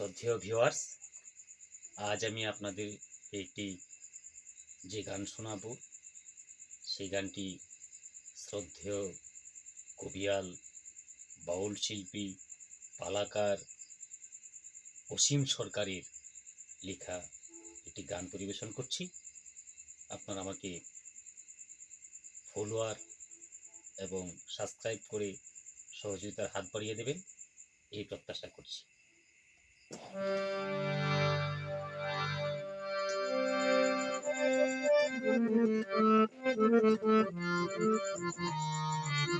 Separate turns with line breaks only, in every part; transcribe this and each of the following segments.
শ্রদ্ধেয় ভিওয়ার্স আজ আমি আপনাদের একটি যে গান শোনাবো, সেই গানটি শ্রদ্ধেয় কবিয়াল, বাউল শিল্পী, পালাকার অসীম সরকারের লেখা একটি গান পরিবেশন করছি। আপনারা আমাকে ফলোয়ার এবং সাবস্ক্রাইব করে সহযোগিতার হাত বাড়িয়ে দেবেন, এই প্রত্যাশা করছি। Thank you.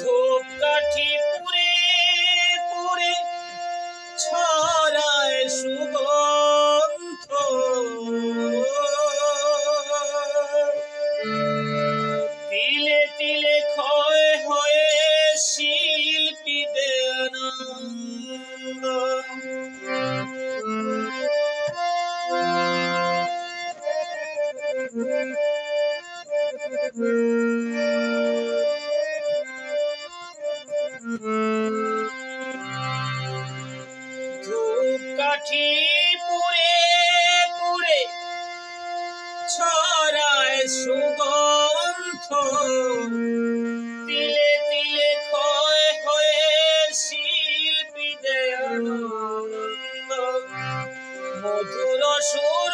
ধূপকাঠি পুরে পুরে ছড়ায় সুগন্ধ। তিলে তিলে ধূপকাঠি পুরে পুরে ছড়ায় সুগন্ধ। তিলে তিলে ক্ষয় হয়ে শিল্পীদের মধুর সুরভিতানে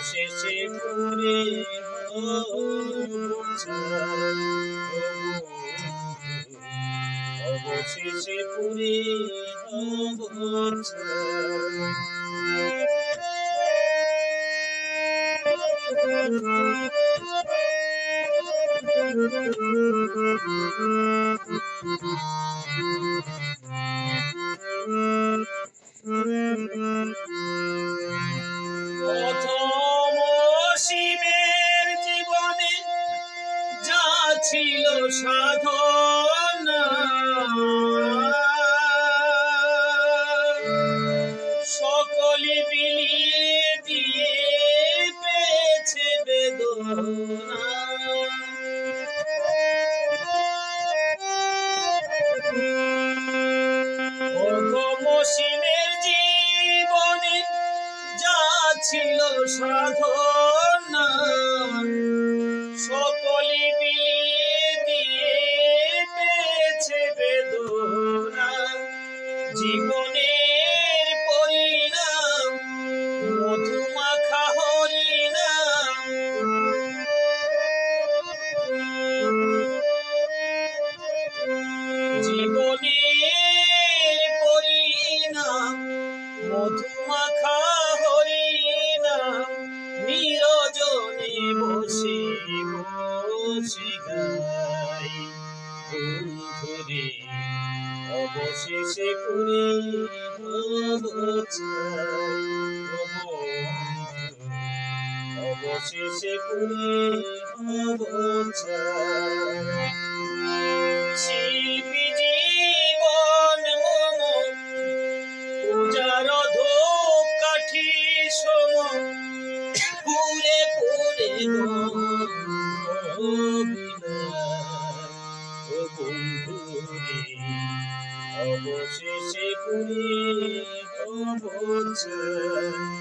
অবশেষে পুরে অবশেষে পুরে হব ছাই। ও বন্ধু, অবশেষে ছাই। শিল্পী জীবন মম পূজার ধূপ কাঠি সম পুরে পুরে অবশেষে পুরে অবচয়